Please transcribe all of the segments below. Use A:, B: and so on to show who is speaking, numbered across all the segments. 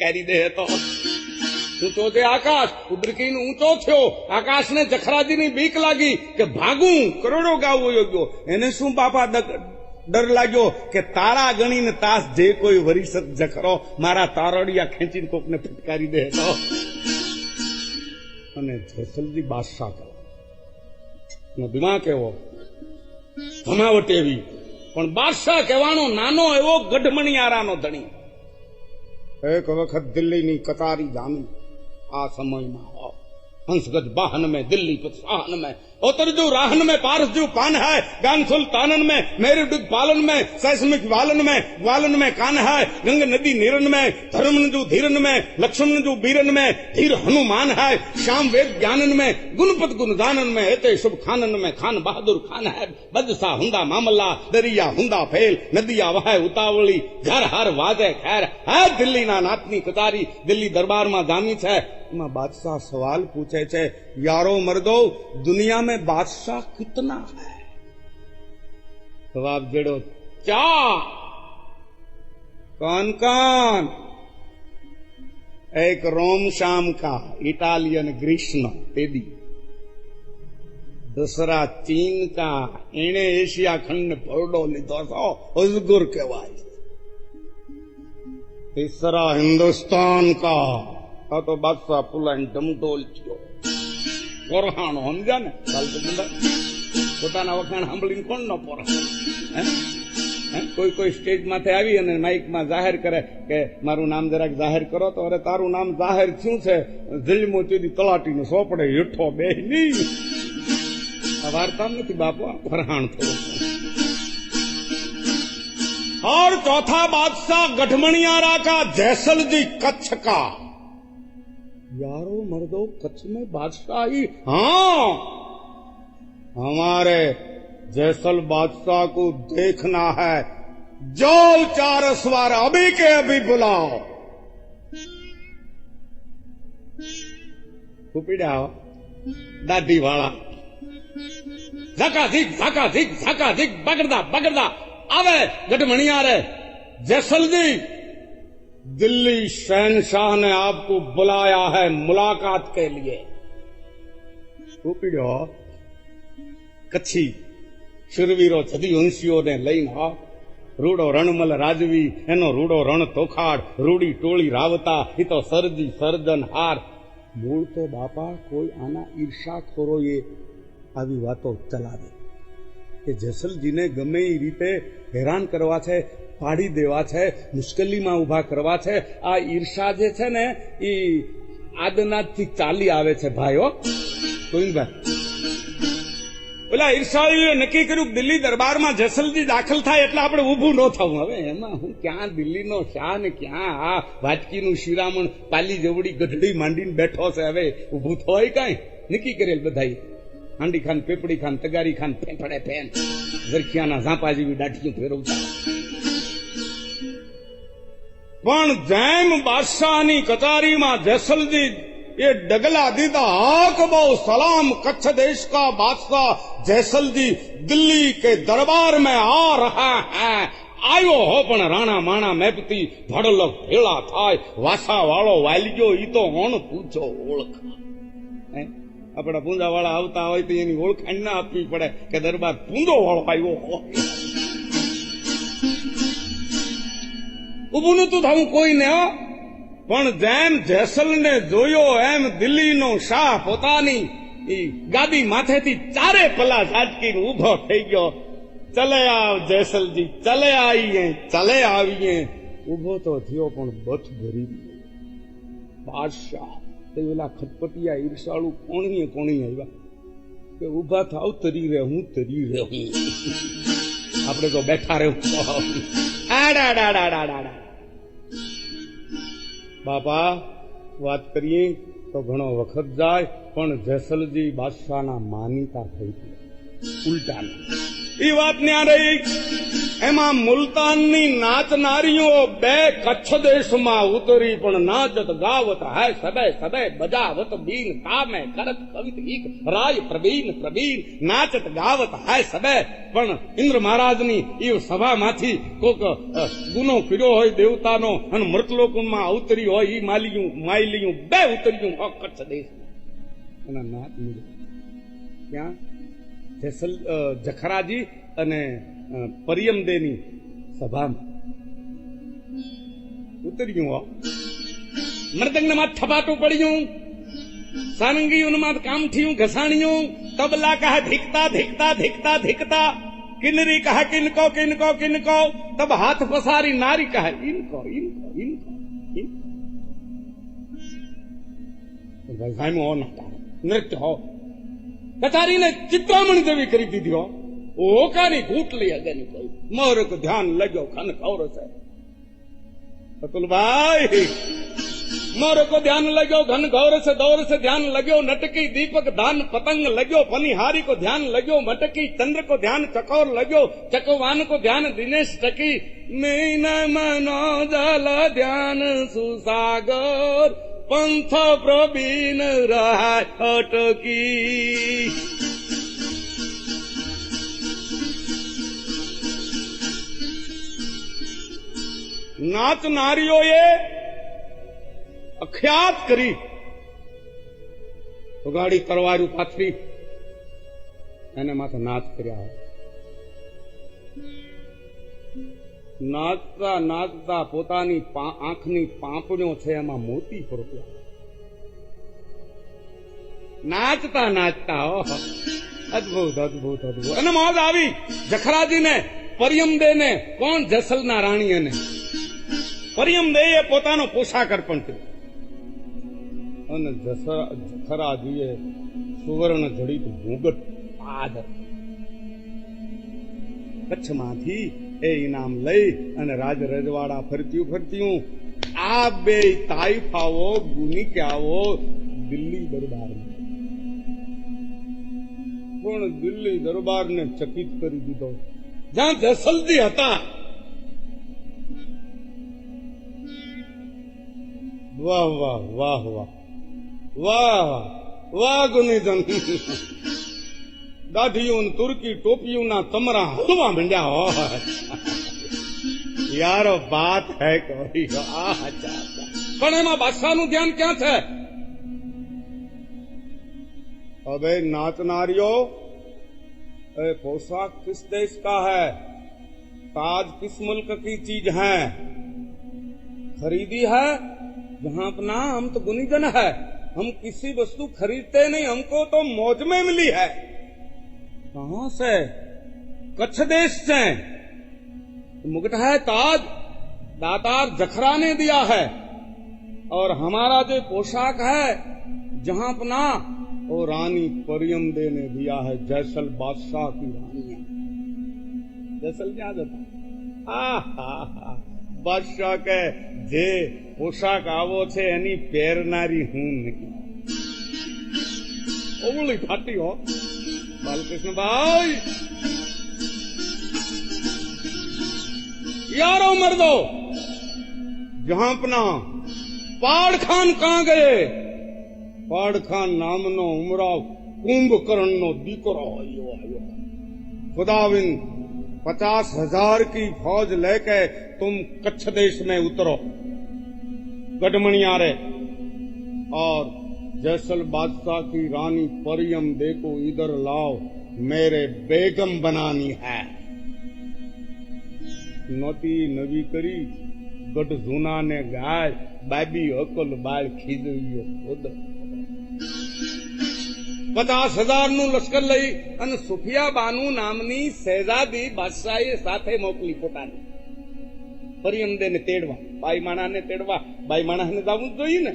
A: ફટકારી દે તો. ઊંચો છે આકાશ ઉડકીને ઊંચો થયો આકાશને જખરાજીની બીક લાગી કે ભાગું, કરોડો ગાવો યોગ્યો. એને શું બાપા ડર લાગ્યો કે તારા ગણીને તાસ જે કોઈ વરિષદ જખરો મારા તારડિયા ખેંચીને કોકને ફટકારી દે તો. અને જેસલજી બાદશાહ કરો નો દિમાગ એવો જમાવટ એવી. પણ બાદશાહ કહેવાનો નાનો એવો ગઢમણિયારાનો ધણી. એક વખત દિલ્હીની કતારી જામી. આ સમયમાં હંસગજ વાહન મેં દિલ્હી પર સાહન उतरजू राहन में पारसजू पान है गान सुल्तानन में मेरे डुग पालन में सैसमिक वालन में वालन में कान है गंग नदी नीरन में धर्म जू धीरन में लक्ष्मण जू बीरन में धीर हनुमान है श्याम वेद ज्ञानन में गुणपत गुणदानन में हेते शुभ खानन में खान बहादुर खान है बदसा हुंदा मामला दरिया हुंदा फेल नदिया वह ઉતાવળી ઘર હર વાજે ખેર હે દિલ્હીના નાતની કતારી દિલ્હી દરબારમાં જામી છે એમાં બાદશાહ સવાલ પૂછે છે યારો મર્દો દુનિયા में बादशाह कितना है? तो आप जड़ो, क्या? कौन कौन एक रोम शाम का इटालियन ग्रीष्म तेदी। दूसरा चीन का इणे एशिया खंड फोर्डो लीधो सो, हजगुर कहवाय तीसरा हिंदुस्तान का तो बादशाह पुलन डमडोल चो પોરહાણો સમજ્યા ને ચાલ તો બધા પોતાના વખાણ સાંભળીને કોણ ન પોર કોઈ કોઈ સ્ટેજ માથે આવી અને માઇકમાં જાહેર કરે કે મારું નામ જરાક જાહેર કરો તો અરે તારું નામ જાહેર થયું છે જલમો તેથી તલાટીને સોપડે હેઠો બે નહીં આ વાર્તા નથી બાપુ આ ફરહાણ થયું और चौथा बादशाह गठमणियारा का जैसल जी कच्छ का यारो मर्दो कच्छ में बादशाही हाँ हमारे जैसल बादशाह को देखना है जाओ चार सवार अभी के अभी बुलाओ ઉપડ્યા દાઢી વાળા ઝાકા ઝીક ઝાકા ઝીક ઝાકા ઝીક બગડતા બગડતા આવે ગઢમણિયા રે जैसलजी दिल्ली शहनशाह ने आपको बुलाया है मुलाकात के लिए ઉપડ્યો કચ્છી શુરવીરો છદીવંશીઓને લઈને આ રૂડો રણમલ રાજવી એનો રૂડો રણ તોખાડ રૂડી ટોળી રાવતા એ તો સરજી સર્જન હાર મૂળ તો બાપા કોઈ આના ઈર્ષાખોરોએ આવી વાતો ચલાવે કે જેસલજીને ગમે એ રીતે હેરાન કરવા છે પાડી દેવા છે, મુશ્કેલીમાં ઊભા કરવા છે. આ ઈર્ષા જે છે ને એ આદનાથી ચાલી આવે છે, ભાઈઓ. ગોવિંદભાઈ. ઓલા ઈર્ષાળીએ નક્કી કર્યું દિલ્હી દરબારમાં જેસલજી દાખલ થાય એટલે આપણે ઊભું ન થવું. હવે એમાં હું ક્યાં દિલ્હીનો શાહ ને ક્યાં આ વાટકીનું શિરામણ પાલી જવડી ગઢડી માંડીને બેઠો છે? હવે ઊભું થવાય કાંઈ? નક્કી કરેલ બધાય હાંડી ખાન, પેપડી ખાન, તગારી ખાન, ફેફડે ફેન ઝરખિયાના ઝાંપા જેવી દાઢીઓ ફેરવતા. પણ જેમ બાદશાહની કચારીમાં જેસલજી એ ડગલા દીધા હાક બહુ સલામ કચ્છ દેશ કા બાદશાહ જેસલજી દિલ્હી કે દરબાર મેં આ રહા હૈ. આવ્યો હો પણ રાણા માણા મેપતી, ભડલક ભેળા થાય વાસા વાળો વાલગ્યો ઈ તો કોણ પૂછો ઓળખ. આપણા પૂંજા વાળા આવતા હોય તો એની ઓળખાણ ના આપવી પડે કે દરબાર પૂંજો વાળો આવ્યો હોય. ઉભું નતું થવું કોઈને પણ જેમ જેસલને જોયો, એમ દિલ્હીનો શાહ પોતાની ગાદી માથેથી ચારે પલા ઝાટકીને ઊભો થઈ ગયો. ચલે આવ જેસલજી, ચલે આવીએ ચલે આવીએ. ઊભો તો થયો, પણ બથ ભરી ગયો. બાદશાહ, તે ઓલા ખટપટિયા ઈર્ષાળુ કોણીએ કોણી આવ્યા કે ઊભા થાવ, તરી રે હું, તરી રે હું. આપણે તો બેઠા રહેવું આડાડાડાડાડા બાપા, વાત કરીએ તો ઘણો વખત જાય, પણ જેસલજી બાદશાહના માનીતા થઈ ગયા. ઉલટાના. એ વાત ન્યા રહી. એમાં મુલતાનની નાચનારીઓ બે કચ્છ દેશમાં ઉતરી પણ નાચત ગાવત હાય સબે સબે બજાવત બીન કામે કરત કવિત ગીત રાય પ્રવીણ પ્રવીણ નાચત ગાવત હાય સબે. પણ ઇન્દ્ર મહારાજની એ સભામાંથી કોક ગુનો કર્યો હોય દેવતાનો અને મૃતલોકમાં અવતરી હોય ઈ માલિયું માયલિયું બે ઉતર્યું હો કચ્છ દેશમાં. એના નાચ મુજબ ક્યાં? જખરાજી અને પરિયમદેની સભામાં ઉતર્યું મૃદંગમાં થપાટું પડ્યું સારંગીઓમાં કામ થયું ઘસાણ્યું તબલા કહા ઢીકતા ઢીકતા ઢીકતા ઢીકતા કિન્નરી કહા કિનકો કિનકો કિનકો તબ હાથ પસારી નારી કહે ઇનકો ઇનકો ઇનકો ઇનકો ભાઈ હો ના નૃત્ય હો કચારીને ચિત્રામણ જેવી કરી દીધી હો ઓકારી ઘૂંટલી અગન કોઈ મોરક ધ્યાન લગ્યો ખન ખોર છે અતુલભાઈ, મોરકો ધ્યાન લગ્યો ઘન ગૌર સે દૌર સે ધ્યાન લગ્યો નટકી દીપક ધાન પતંગ લગ્યો ફનિહારી કો ધ્યાન લગ્યો મટકી ચંદ્ર કો ધ્યાન, ચકોર લગ્યો ચકવાન કો ધ્યાન, દિનેશ ટકી મીન મનો જલ ધ્યાન, સુસાગર, પંથ પ્રબીન રહાય અટકી. નાચનારીઓએ અખ્યાત કરી. ઉગાડી તરવારું પાથરી એને માથે નાચ કર્યા નાચતા નાચતા પોતાની આંખની પાંપણીઓ છે એમાં મોતી પ્રોપ્યા નાચતા નાચતા ઓહો. અદભુત અદભુત અદભુત. અને મોજ આવી. જખરાજીને, પરિયમદેને, કોણ જસલના રાણી એને પરિયમદેએ પોતાનો પોશાક અર્પણ કર્યો. અને જસરા જખરાજીએ સુવર્ણ જડિત મુગટ પાદ કચ્છમાંથી એ ઇનામ લઈ અને રાજ રજવાડા ફરત્યું ફરત્યું આ બે તાઈફાઓ ગુનિક્યાઓ દિલ્હી દરબારમાં. પણ દિલ્હી દરબારને ચકિત કરી દીધો. જ્યાં જસલદી હતા વાહ વાહ વાહ વાહ વાહ વાહ ગુનીજન દાઢીયું ને તુર્કી ટોપિયું ના તમરા હલવા માંડ્યા હોય યારો બાત હે કોઈ આ અચ્છા, અચ્છા. પણ એમાં બાદશાહનું ધ્યાન ક્યાં છે अबे नाचनारियों ए पोशाक किस देश का है ताज किस मुल्क की चीज है खरीदी है जहाँ अपना हम तो गुनीजन है, हम किसी वस्तु खरीदते नहीं, हमको तो मौज में मिली है। कहा से? कच्छ देश से। तो मुगट है ताज, दातार जखरा ने दिया है। और हमारा जो पोशाक है, जहाँ अपना, वो रानी परियम दे ने दिया है, जैसल बादशाह की रानी है। जैसल क्या जाता बादशाह के जे પોશાક આવો છે એની પહેરનારી હું નહીં ઓગળી ફાટી હો બાલકૃષ્ણભાઈ यारो मर्दो जहां अपना પાડખાન કાં ગયે પાડખાન નામનો ઉમરાવ કુંભકર્ણનો દીકરો આવ્યો આવ્યો खुदाविंद पचास हजार की फौज लेके तुम कच्छ देश में उतरो गढ़मणियारे और जैसल बादशाह की रानी परियम दे को इधर लाओ मेरे बेगम बनानी है નોતી નવી કરી ગઢ જૂના ને ગાય બાબી અકલ બાળ ખીજવ્યો ખોદ પચાસ હજાર નું લશ્કર લઈ અને સુફિયા બાનુ નામની શહેજાદી બાદશાહે સાથે મોકલી પોતાની પરિયમદે ને તેડવા બાઈ માણાને તેડવા બાઈ માણાને જવું જ જોઈએ ને?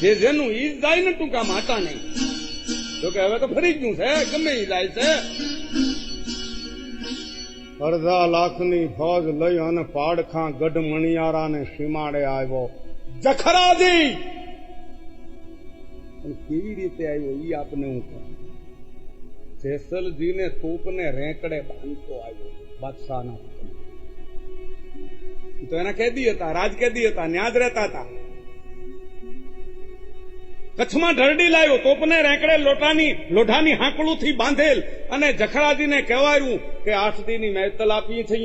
A: જે જેનું ઈ જાય ને ટૂંકા માતા નહીં. તો કે હવે તો ફરી ગયું છે, ગમે ઈ જાય છે. અડધા લાખની ફોજ લઈ અને પાડખા ગઢ મણિયારાને સીમાડે આવ્યો. જખરાજી! કેવી રીતે આવ્યો ઈ આપને હું કહું? જેસલજીને તોપને રેંકડે બાંધતો આવ્યો, બાદશાહના. હુકમ તો એના કેદી હતા, રાજ કેદી હતા, ન્યાજ રહેતા હતા. કચ્છમાં ઢરડી લાવ્યો તોપને રેંકડે લોટાની, લોઢાની હાંકળુથી બાંધેલ અને જખરાજીને કહેવાયું કે આઠ દીની મહેતલ આપી છે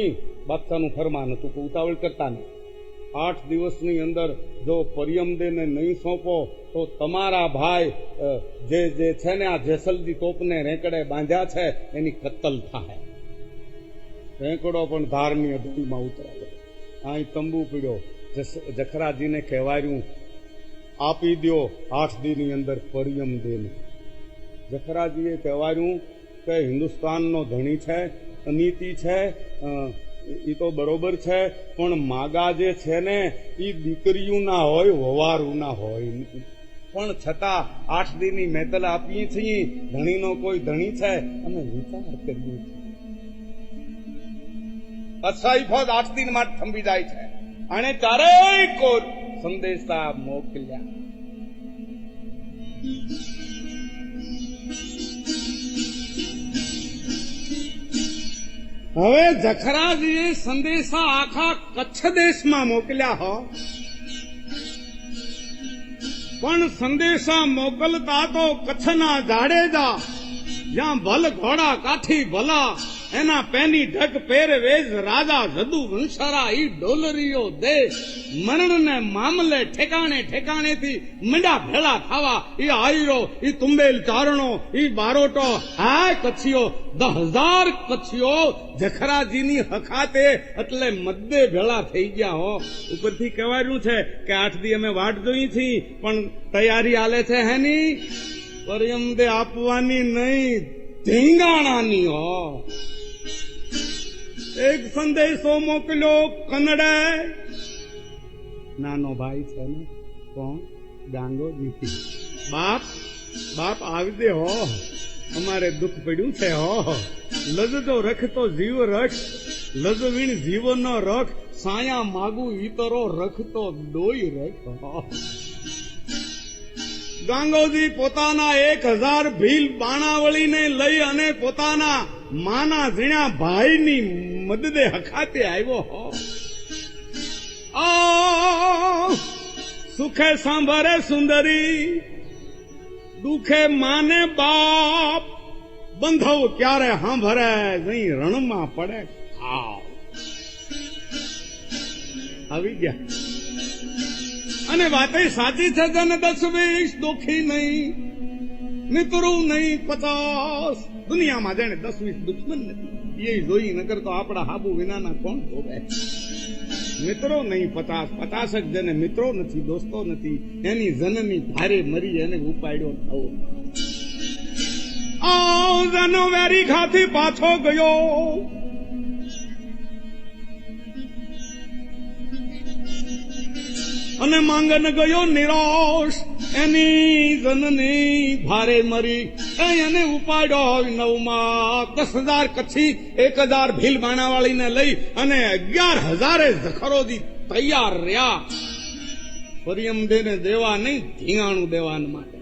A: બાદશાહનું ફરમાન હતું કે ઉતાવળ કરતા નહીં. આઠ દિવસની અંદર જો પરિયમદેને નહીં સોંપો, તો તમારા ભાઈ જે જે છે ને આ જેસલજી તોપને રેંકડે બાંધ્યા છે, એની કત્તલ થાય. રેંકડો પણ ધારની અધૂરીમાં ઉતરાયો અહીં તંબુ પીડ્યો જખરાજીને કહેવાયું આપી દ્યો આઠ દીની અંદર પરિયમ દેને. જખરાજીએ કહેવાયું કે હિન્દુસ્તાનનો ધણી છે નીતિ છે એ તો બરોબર છે, પણ માગા જે છે ને એ દીકરીયું ના હોય, વવારું ના હોય. પણ છતાં આઠ દીની મેતલ આપીએ છીએ ધણીનો કોઈ ધણી છે અને વિચાર કરીએ છીએ. અસાઈ આઠ દિનમાં થંભી જાય છે. અને ચારેય સંદેશા મોકલ્યા. હવે જખરાજીએ સંદેશા આખા કચ્છ દેશમાં મોકલ્યા હો. પણ સંદેશા મોકલતા તો કચ્છના જાડેજા, જ્યાં ભલ ઘોડા કાઠી ભલા એના પેની ઢક પેરવેજ રાજા જદુ વંશરા ઈ ડોલરીઓ દેશ મરણને મામલે ઠેકાણે ઠેકાણેથી મંડા ભેળા થવા ઈ આયરો, ઈ તુંબેલ ચારણો, ઈ બારોટો હાય કચ્છીઓ દહ હજાર કચ્છીઓ જખરાજીની હખાતે એટલે મદ્દે ભેળા થઈ ગયા હો. ઉપરથી કહેવાયું છે કે આઠ દી અમે વાટ જોઈ છી, પણ તૈયારી આલે છે હેની? પરિયમદે આપવાની નહીં ધીંગાણાની હો. એક સંદેશો મોકલ્યો કનડે નાનો ભાઈ છે ને, કોણ? ગાંગોજી બાપ બાપ આવી દે હો. અમારે દુઃખ પડ્યું છે હો. લજજો રખ તો જીવ રખ, લજવીણ જીવ ન રખ, સાયા માગું ઈતરો રખતો ડોઈ રખ. ગાંગોજી પોતાના એક હજાર ભીલ બાણાવળીને લઈ અને પોતાના માના ઝીણા ભાઈની મદદે હખાતે આવ્યો સુખે સાંભળે સુંદરી, દુખે માને બાપ, બંધવ ક્યારે સાંભળે જઈ રણમાં પડે ખાવ. આવી ગયા. અને વાતે સાચી છે જન દસ વીસ, દુખી નહીં, મિત્રો નહીં, પચાસ. દુનિયામાં જેને દસ વીસ દુશ્મન નથી, એ જોઈ નગર તો આપણા હાબુ વિનાના કોણ જોવે? મિત્રો નહીં, પચાસ. પચાસક જેને મિત્રો નથી, દોસ્તો નથી, એની જનની ભારે મરી એને ઉપાડ્યો થવો આ જનો વેરી ખાથી પાછો ગયો. અને માંગન ગયો નિરાશ. એની જનની ભારે મરી. કઈ એને ઉપાડ્યો નવમાં દસ હજાર કચ્છી, એક હજાર ભીલ બાણાવાળીને લઈ અને અગિયાર હજારે જખરોજી તૈયાર રહ્યા. પરિયમદેને દેવા નહીં, ધીંગાણું દેવાન માટે.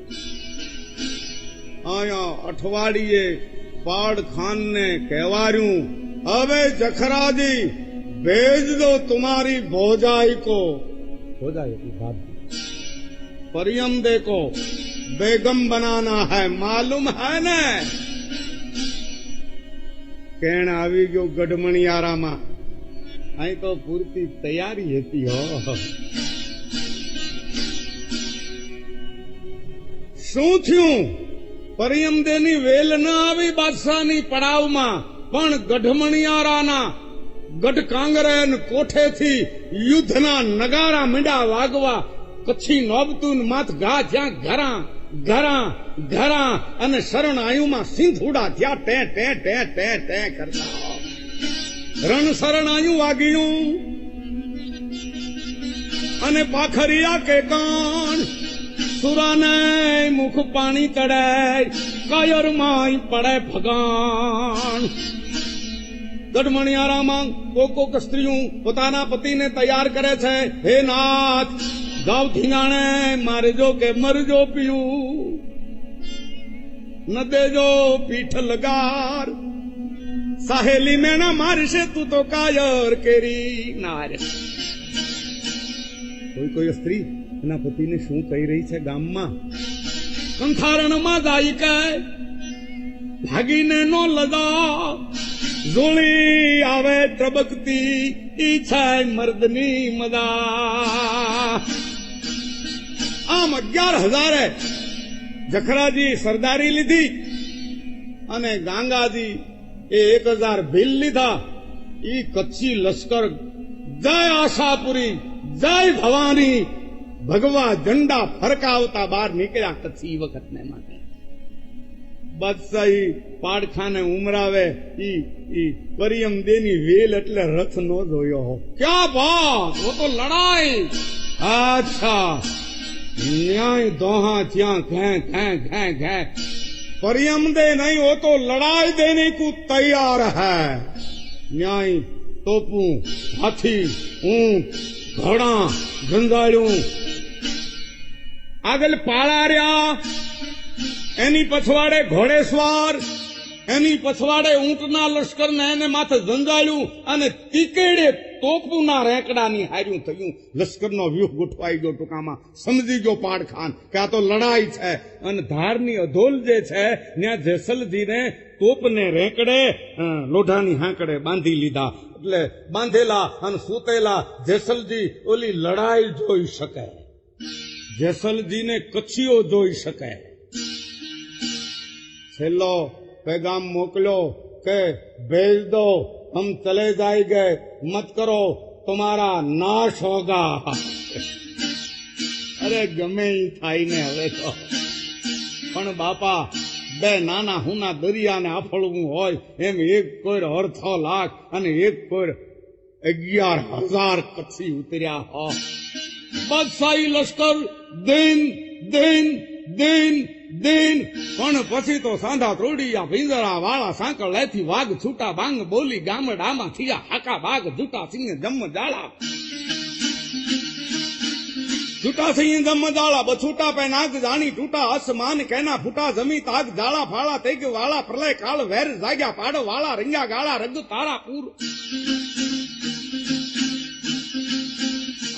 A: અહીંયા અઠવાડિયે પાડ ખાનને કહેવાર્યું, હવે જખરાજી ભેજ દો તુમારી ભોજાઈ કો भोजाई की बात परियम देखो बेगम बनाना है मालूम है ने કેણ આવી ગયો ગઢમણિયારામાં અહીં તો પૂરતી તૈયારી હતી હો શું થયું પરિયમદેની વેલ ન આવી બાદશાહની પડાવમાં પણ ગઢમણિયારાના ગઢ કાંગરેન કોઠેથી યુદ્ધના નગારા મીંડા વાગવા કચ્છી નોબતું માથ ગા જ્યાં ઘરા ઘરા ઘરા અને શરણ આયુમાં સિંધુડા થયા ટે ટે ટે ટે ટે કરતા. રણ શરણ આયુ વાગ્યું અને પાખરિયા કે કાન સુરાને મુખ પાણી તડે કાયર માય પડે ભગાણ. ગઢમણિયારામાં કોક કોક સ્ત્રીઓ પોતાના પતિને તૈયાર કરે છે. હે નાથ ગાવ ધીંગાણે, મારજો કે મરજો પીયું. ન દેજો પીઠ લગાર. સાહેલી મેણા મારશે તું તો કાયર કેરી નાર. કોઈ કોઈ સ્ત્રી એના પતિને શું કહી રહી છે ગામમાં? કંથારણમાં જાય કે ભાગીને નો લદા જોળી આવે ત્રબકતી ઈચ્છાય મર્દની મદા. આમ અગિયાર હજારે જખરાજી સરદારી લીધી અને ગાંગાજી એ એક હજાર ભીલ લીધા. ઈ કચ્છી લશ્કર, જય આશાપુરી, જય ભવાની, ભગવા ઝંડા ફરકાવતા બહાર નીકળ્યા કચ્છી વખતને માટે. બાદશાહી પાડખાને ઉમરાવે, ઈ ઈ, પરિયમ દેની વેલ એટલે રથ નો જોયો હો. ક્યા વાત વો તો લડાઈ. અચ્છા ન્યાય દોહા ત્યાં ઘે ઘે ઘે ઘે. પરિયમ દે નહીં હો તો લડાઈ દેને કુ તૈયાર હૈ. ન્યાય તોપું, હાથી ઊંટ ઘોડા ગંધાળ્યું આગળ પાળા રહ્યા. એની પછવાડે ઘોડેસવાર, એની પછવાડે ઊંટના લશ્કરને એને માથે ઝંઝાળ્યું અને તીકેડે તોપના રેંકડાની હાર્યું થયું. લશ્કરનો વ્યૂહ ગોઠવાઈ ગયો ટૂંકામાં. સમજી ગયો પાડખાન કે આ તો લડાઈ છે અને ધારની અધોલ જે છે, ત્યાં જેસલજીને તોપને રેંકડે લોઢાની હાંકડે બાંધી લીધા. એટલે બાંધેલા અને સૂતેલા જેસલજી ઓલી લડાઈ જોઈ શકે. જેસલજીને કચ્છીઓ જોઈ શકે. છેલ્લો पैगाम मोकलो के भेज दो हम चले जाएंगे मत करो तुम्हारा नाश होगा અરે ગમે ઈ થાય ને હવે તો પણ બાપા બે નાના હુના દરિયાને આફળવું હોય એમ એક કોઈર અડધો લાખ અને એક કોઈર અગિયાર હજાર કચ્છી ઉતર્યા હો બાદશાહી લશ્કર દિન દિન દિન દિન. પણ પછી તો સાંધા ત્રોડિયા, ભીંજરા, વાળા, સાંકળ લેથી વાઘ, છૂટા બાંગ, બોલી ગામડામાં થયા, હાકા, બાઘ, જૂટા સિંહ, જમ જાળા છૂટા સિંહ, જમ જાળા બછૂટા પે નાગ, જાણી, ટૂટા આસમાન કેના ફૂટા, જમી, તાગ જાળા ફાળા, તેગ, વાળા, પ્રલય, કાળ, વેર, જાગ્યા, પાડો, વાળા રંગ્યા ગાળા, રગ, તારા, પૂર.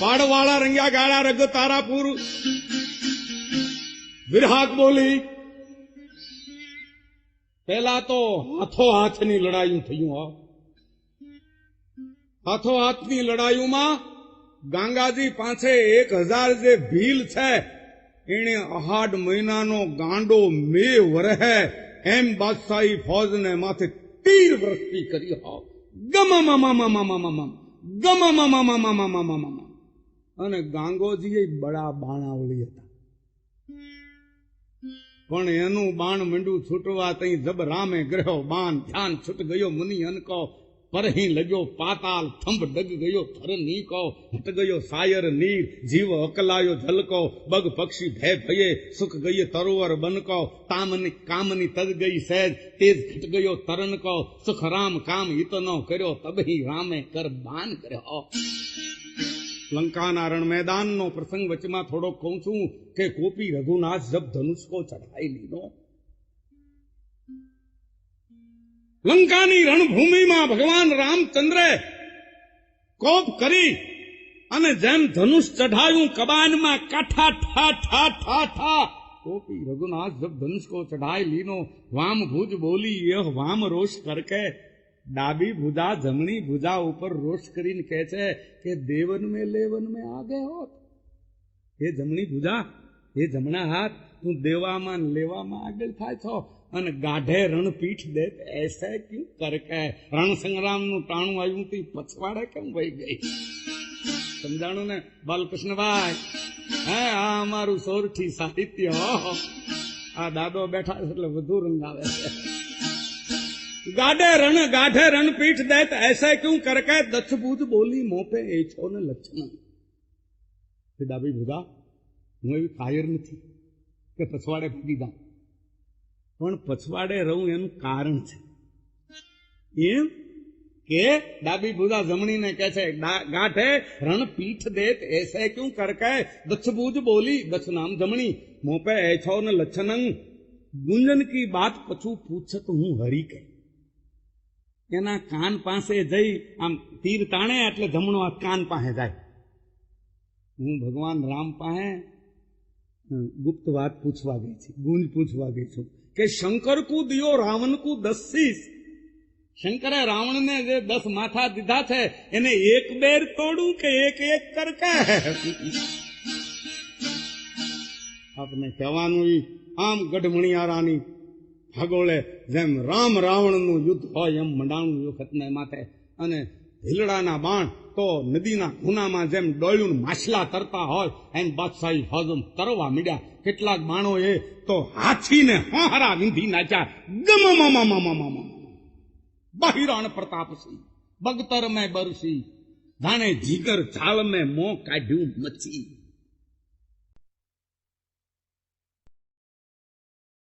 A: પાડવાળા રંગ્યા ગાળા, રગ તારાપુર વિરહાક બોલી પેલા તો હાથો હાથની લડાયું થયું હાથો હાથની લડાયુમાં ગાંગાજી પાસે એક હજાર જે ભીલ છે એને અહાડ મહિનાનો ગાંડો મે વરહે એમ બાદશાહી ફોજને માથે તીર વૃષ્ટિ કરી હો ગમ અને ગાંગોજી બડા બાણાવળી હતા પણ એનું બાણ મંડું છૂટવા તઈ જબ રામે ગ્રહ્યો બાણ ધ્યાન છૂટ ગયો મુનિ અનકો પરહી લગ્યો પાતાલ થંભ ડગ ગયો થર નીકો હટ ગયો સાયર નીર, જીવ અકલાયો ઝલકો બગ પક્ષી ભય ભયે, સુખ ગયે તરોવર બનકો તામની કામની તગ ગઈ સહેજ, તેજ ખટ ગયો તરનકો સુખ રામ કામ હિતનો કર્યો, તબહી રામે કર બાન કર્યો. લંકાના રણ મેદાનનો પ્રસંગ વચમાં થોડો કહું છું કે કોપી રઘુનાથ જબ ધનુષકો ચઢાઈ લીધો. લંકાની રણભૂમિમાં ભગવાન રામચંદ્રે કોપ કરી અને જેમ ધનુષ ચઢાયું કબાનમાં કાઠા, ઠા ઠા ઠા ઠા કોપી રઘુનાથ જબ ધનુષ ચઢાઈ લીનો વામ ભુજ બોલી યહ વામ રોષ કરકે ડાબી ભુજા, જમણી ભુજા ઉપર રોષ કરીને કહે છે કે દેવન મેં લેવન મેં આગે હોત. એ જમણી ભુજા એ જમણા હાથ, તું દેવામાં લેવામાં આગળ થાય છો અને ગાઢે રણપીઠ દે એસે ક્યું કરકે? રણ સંગ્રામનું ટાણું આવ્યું તું પછવાડે કેમ વહી ગઈ? સમજાણું ને, બાલકૃષ્ણભાઈ? હે, આ અમારું સોરઠી સાહિત્ય, હો આ દાદો બેઠા છે એટલે વધુ રંગ આવે છે. गाढ़े रण गाढ़े रण पीठ देत ऐसे क्यों करके दक्ष बूझ बोली मों पे એ છો ને લક્ષણ કે ડાબી ભૂગા હું એવી કાયર નથી કે પછવાડે ભાગી જાઉં પણ પછવાડે રહું એનું કારણ છે એમ કે ડાબી ભૂજા જમણીને કહે છે "ગા- ગાંઠે રણ પીઠ દેત એસે ક્યું કરકે દક્ષ બૂજ બોલી દક્ષ નામ જમણી મોં પે એ છો ને લક્ષણ ગુંજન કી બાત પછું પૂછત હું હરી કે એના કાન પાસે જઈ આમ તીર તાણે એટલે જમણો હાથ કાન પાસે જાય. હું ભગવાન રામ પાસે ગુપ્ત વાત પૂછવા ગઈ છું, ગુંજ પૂછવા ગઈ છું કે શંકર કુ દિયો, રાવણ કુ દસીસ? શંકરે રાવણને જે દસ માથા દીધા છે, એને એક બેર તોડું કે એક એક કરકે? આપને કહેવાનું આમ ગઢમણિયારાની ભાગોળે જેમ રામ રાવણનું યુદ્ધ હોય એમ મંડાણું વખતને માથે. અને ભીલડાના બાણ તો નદીના ખૂનામાં જેમ ડોળ્યું માછલા તરતા હોય એમ બાદશાહી હજમ તરવા મીડ્યા. કેટલાક બાણો એ તો હાથીને હોહરા વિંધી નાચ્યા. ગમ બહિરાણ પ્રતાપસી બગતર મેં બરસી. જાણે જીગર ઝાલ મેં મોં કાઢ્યું મચી